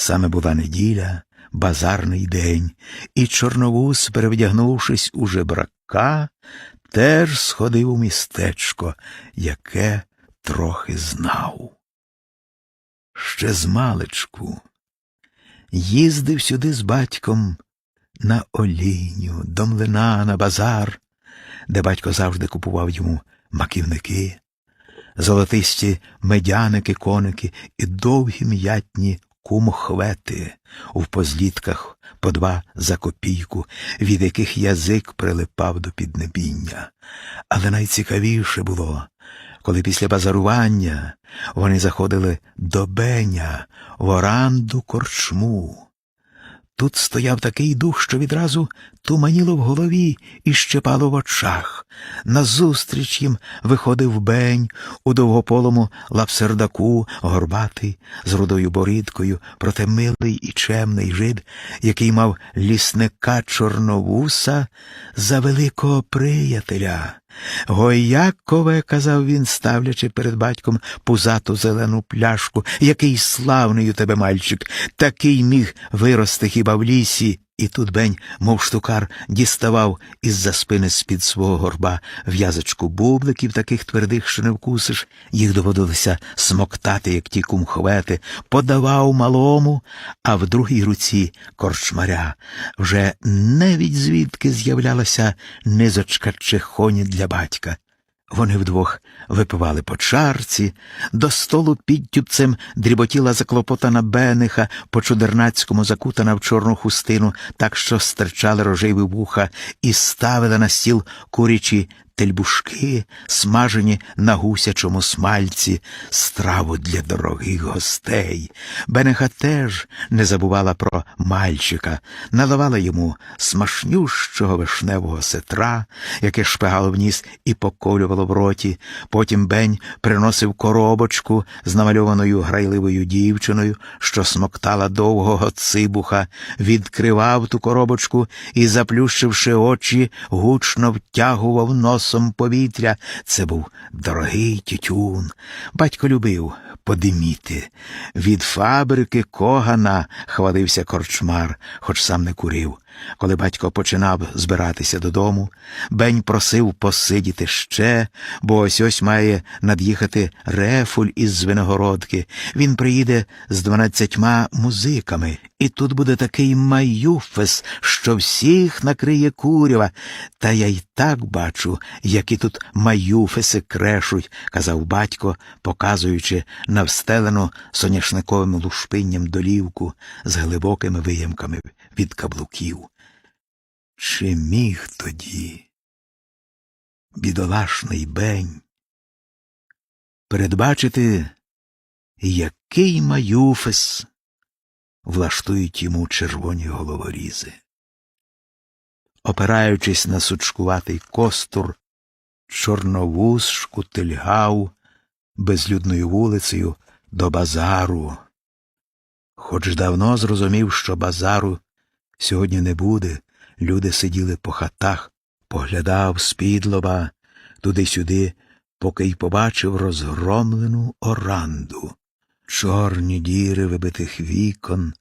Саме була неділя, базарний день, і Чорновус, перевдягнувшись у жебрака, теж сходив у містечко, яке трохи знав. Ще з маличку їздив сюди з батьком на оліню, до млина, на базар, де батько завжди купував йому маківники, золотисті медяники, коники і довгі м'ятні кумхвети в позлітках по два за копійку, від яких язик прилипав до піднебіння. Але найцікавіше було, коли після базарування вони заходили до Беня в оранду корчму. Тут стояв такий дух, що відразу туманіло в голові і щепало в очах. Назустріч їм виходив бень у довгополому лапсердаку, горбатий, з рудою борідкою, проте милий і чемний жид, який мав лісника чорновуса за великого приятеля. Гоякове, казав він, ставлячи перед батьком пузату зелену пляшку, який славний у тебе мальчик, такий міг вирости хіба в лісі. І тут бень, мов штукар, діставав із-за спини з-під свого горба в'язочку бубликів, таких твердих, що не вкусиш. Їх доводилося смоктати, як ті кумхвети, подавав малому, а в другій руці корчмаря вже невідь звідки з'являлася низочка чехоні для батька. Вони вдвох випивали по чарці, до столу підтюпцем дріботіла заклопотана бениха, по чудернацькому закутана в чорну хустину, так що стирчали рожеві вуха, і ставила на стіл курячі тельбушки, смажені на гусячому смальці, страву для дорогих гостей. Бенеха теж не забувала про мальчика, наливала йому смашнющого вишневого сетра, яке шпигало в ніс і поколювало в роті. Потім бень приносив коробочку з намальованою грайливою дівчиною, що смоктала довгого цибуха, відкривав ту коробочку і, заплющивши очі, гучно втягував носом повітря. Це був дорогий тютюн. Батько любив подиміти. Від фабрики когана хвалився корчмар, хоч сам не курив. Коли батько починав збиратися додому, Бень просив посидіти ще, бо ось ось має над'їхати рефуль із Звенигородки. Він приїде з дванадцятьма музиками, і тут буде такий маюфес, що всіх накриє курява. Та я й так бачу, які тут маюфеси крешуть, казав батько, показуючи на встелену соняшниковим лушпинням долівку з глибокими виямками від каблуків. Чи міг тоді, бідолашний бень, передбачити, який маюфес влаштують йому червоні головорізи? Опираючись на сучкуватий костур, чорновуз шкутильгав безлюдною вулицею до базару. Хоч давно зрозумів, що базару сьогодні не буде, люди сиділи по хатах, поглядав з-під туди-сюди, поки й побачив розгромлену оранду, чорні діри вибитих вікон,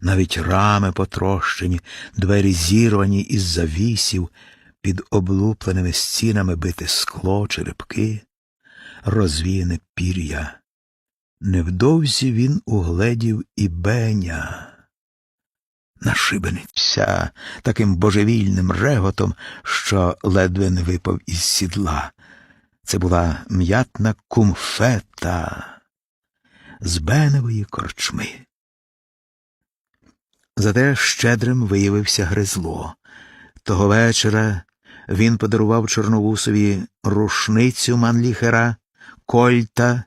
навіть рами потрощені, двері зірвані із завісів, під облупленими стінами бите скло, черепки, розвіяне пір'я. Невдовзі він угледів і беня. Нашибениця таким божевільним реготом, що ледве не випав із сідла. Це була м'ятна кумфета з беневої корчми. Зате щедрим виявився гризло. Того вечора він подарував Чорновусові рушницю манліхера, кольта,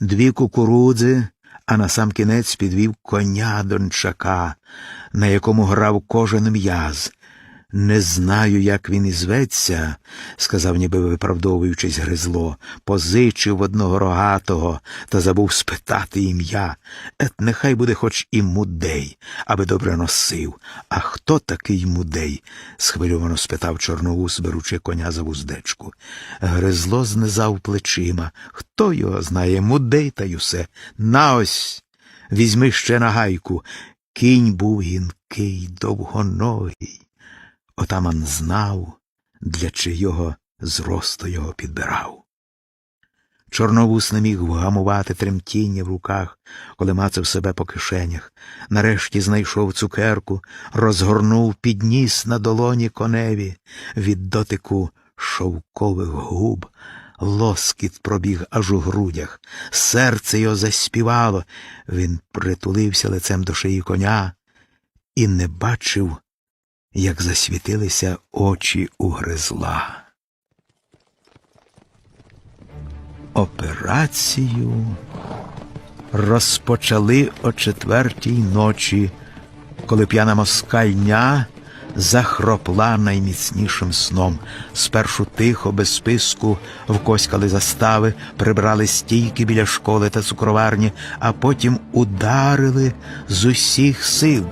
дві кукурудзи, а на сам кінець підвів коня дончака, на якому грав кожен м'яз. Не знаю, як він ізветься, сказав, ніби виправдовуючись гризло, позичив одного рогатого та забув спитати ім'я. Ет, нехай буде хоч і мудей, аби добре носив. А хто такий мудей? схвильовано спитав Чорноус, беручи коня за вуздечку. Гризло знизав плечима. Хто його знає, мудей та й усе. На ось. візьми ще на гайку. Кінь був гінкий, довгоногий. Отаман знав, для чийого зросту його підбирав. Чорновус не міг вгамувати тремтіння в руках, коли мацав себе по кишенях. Нарешті знайшов цукерку, розгорнув, підніс на долоні коневі від дотику шовкових губ. Лоскіт пробіг аж у грудях, серце його заспівало. Він притулився лицем до шиї коня і не бачив, як засвітилися очі у гризла. Операцію розпочали о четвертій ночі, коли п'яна москальня захропла найміцнішим сном. Спершу тихо, без списку, вкоськали застави, прибрали стійки біля школи та цукроварні, а потім ударили з усіх сил.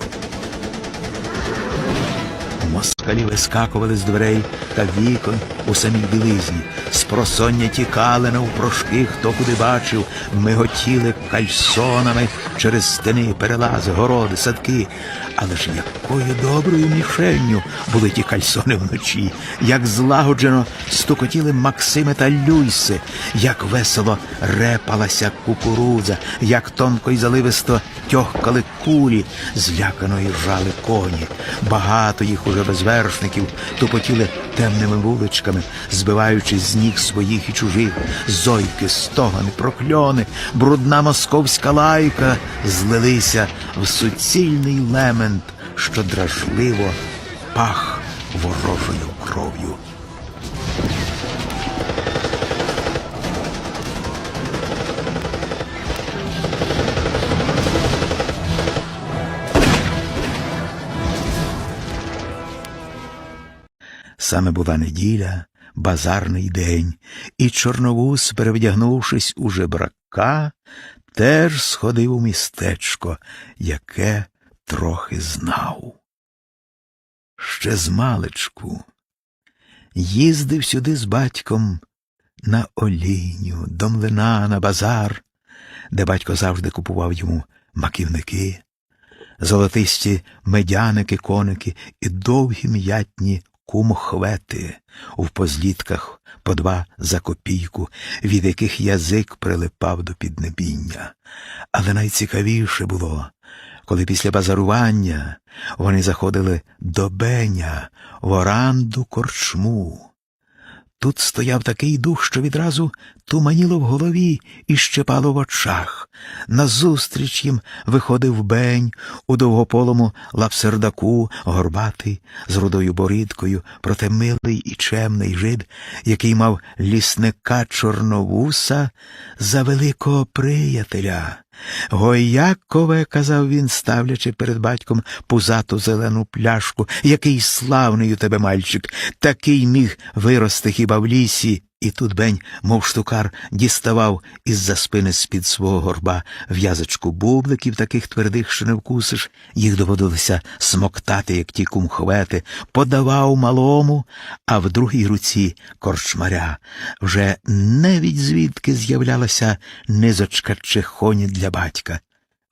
más. Москалі вискакували з дверей та вікон у самій білизні, спросоння тікали навпрошки, хто куди бачив, миготіли кальсонами через стени, перелази, городи, садки. Але ж якою доброю мішенню були ті кальсони вночі, як злагоджено стукотіли Максими та Люйси, як весело репалася кукурудза, як тонко й заливисто тьохкали кулі, злякано і ржали коні. Багато їх уже без вершників тупотіли темними вуличками, збиваючи з ніг своїх і чужих, зойки, стогани, прокльони, брудна московська лайка злилися в суцільний лемент, що дражливо пах ворожою кров'ю. Саме була неділя, базарний день, і Чорновус, перевдягнувшись у жебрака, теж сходив у містечко, яке трохи знав. Ще з маличку їздив сюди з батьком на олійню, до млина, на базар, де батько завжди купував йому маківники, золотисті медяники, коники і довгі м'ятні кумхвети в позлітках по два за копійку, від яких язик прилипав до піднебіння. Але найцікавіше було, коли після базарування вони заходили до Беня в оранду корчму. Тут стояв такий дух, що відразу туманіло в голові і щепало в очах. Назустріч їм виходив бень у довгополому лапсердаку, горбатий, з рудою борідкою, проте милий і чемний жид, який мав лісника чорновуса за великого приятеля. Гоякове, казав він, ставлячи перед батьком пузату зелену пляшку, який славний у тебе мальчик, такий міг вирости хіба в лісі. І тут бень, мов штукар, діставав із-за спини з-під свого горба в'язочку бубликів, таких твердих, що не вкусиш, їх доводилося смоктати, як ті кумхвети, подавав малому, а в другій руці корчмаря вже невідь звідки з'являлася низочка чехоні для батька.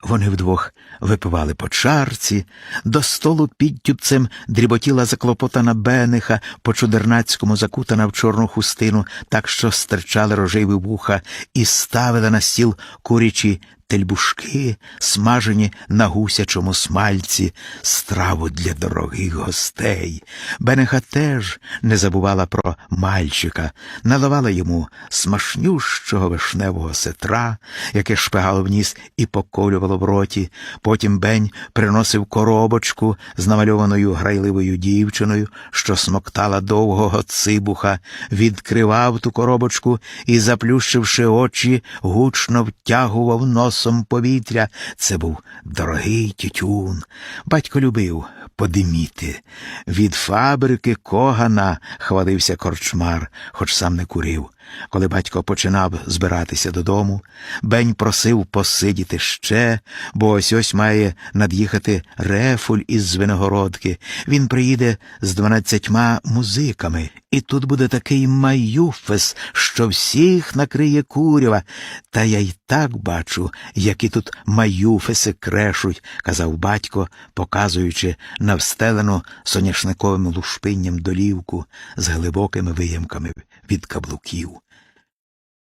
Вони вдвох випивали по чарці, до столу підтюпцем дріботіла заклопотана бениха, по чудернацькому закутана в чорну хустину, так що стирчали рожеві вуха, і ставила на стіл курячі тельбушки, смажені на гусячому смальці, страву для дорогих гостей. Бенеха теж не забувала про мальчика, наливала йому смашнющого вишневого сетра, яке шпигало в ніс і поколювало в роті. Потім бень приносив коробочку з намальованою грайливою дівчиною, що смоктала довгого цибуха, відкривав ту коробочку і, заплющивши очі, гучно втягував носом повітря. Це був дорогий тютюн. Батько любив подиміти. Від фабрики когана хвалився корчмар, хоч сам не курив. Коли батько починав збиратися додому, Бень просив посидіти ще, бо ось ось має над'їхати рефуль із Звенигородки. Він приїде з дванадцятьма музиками, і тут буде такий маюфес, що всіх накриє курява. Та я й так бачу, які тут маюфеси крешуть, казав батько, показуючи на встелену соняшниковим лушпинням долівку з глибокими виямками від каблуків.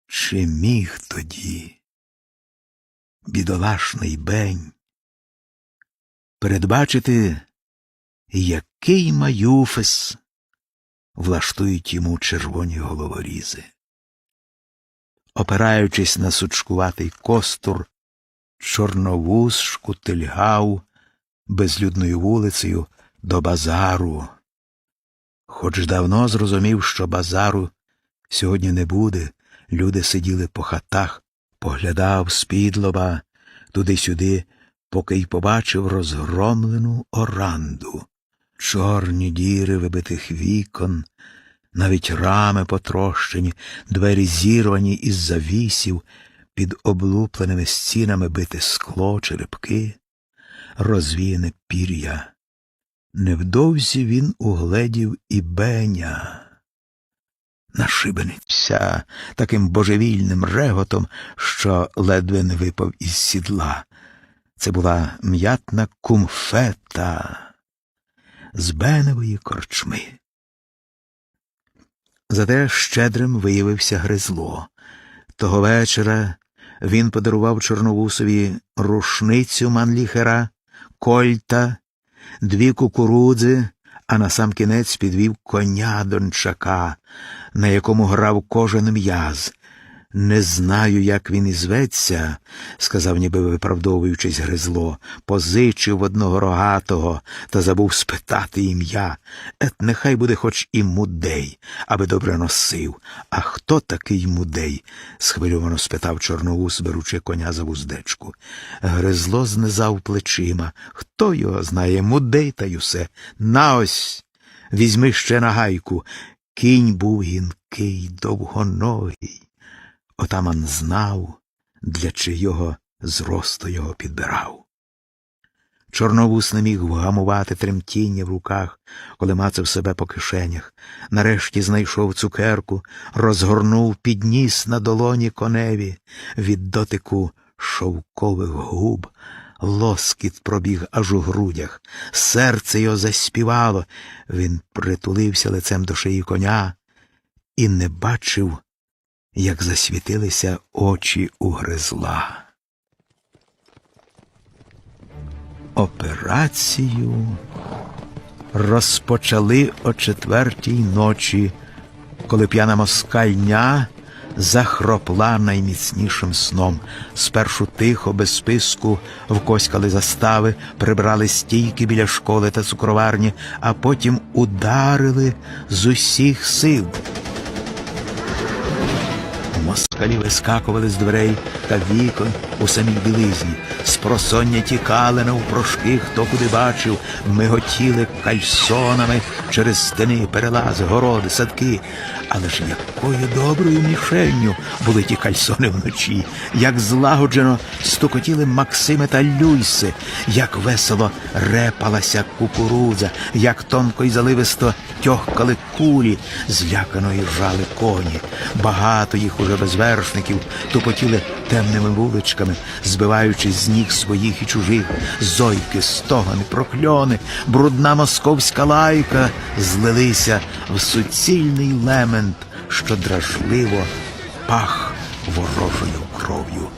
Чи міг тоді, бідолашний бень, передбачити, який маюфес влаштують йому червоні головорізи? Опираючись на сучкуватий костур, чорновуз шкутильгав безлюдною вулицею до базару. Хоч давно зрозумів, що базару сьогодні не буде, люди сиділи по хатах, поглядав з-під лоба туди-сюди, поки й побачив розгромлену оранду, чорні діри вибитих вікон, навіть рами потрощені, двері зірвані із завісів, під облупленими стінами бите скло, черепки, розвіяне пір'я. Невдовзі він угледів і Беня. Нашибениця таким божевільним реготом, що ледве не випав із сідла. Це була м'ятна кумфета з Беневої корчми. Зате щедрим виявився Гризло. Того вечора він подарував Чорновусові рушницю манліхера, кольта, дві кукурудзи, а насамкінець підвів коня дончака, на якому грав кожен м'яз. Не знаю, як він ізветься, сказав, ніби виправдовуючись Гризло, позичив одного рогатого та забув спитати ім'я. Ет, нехай буде хоч і мудей, аби добре носив. А хто такий мудей? схвильовано спитав Чорноус, беручи коня за вуздечку. Гризло знизав плечима. Хто його знає, мудей та й усе. На ось, візьми ще на гайку. Кінь був гінкий, довгоногий. Отаман знав, для чийого зросту його підбирав. Чорновус не міг вгамувати тремтіння в руках, коли мацав себе по кишенях. Нарешті знайшов цукерку, розгорнув, підніс на долоні коневі від дотику шовкових губ. Лоскіт пробіг аж у грудях, серце його заспівало. Він притулився лицем до шиї коня і не бачив, як засвітилися очі у гризла. Операцію розпочали о четвертій ночі, коли п'яна москальня захропла найміцнішим сном. Спершу тихо, без списку, вкоськали застави, прибрали стійки біля школи та цукроварні, а потім ударили з усіх сил. Москалі вискакували з дверей та вікон у самій білизні, спросоння тікали навпрошки, хто куди бачив, миготіли кальсонами через стени, перелази, городи, садки. Але ж якою доброю мішенню були ті кальсони вночі, як злагоджено стукотіли Максими та Люйси, як весело репалася кукурудза, як тонко й заливисто тьохкали кулі, злякано і ржали коні. Багато їх уже без вершників тупотіли темними вуличками, збиваючи з ніг своїх і чужих, зойки, стогони, прокльони, брудна московська лайка злилися в суцільний лемент, що дражливо пах ворожою кров'ю.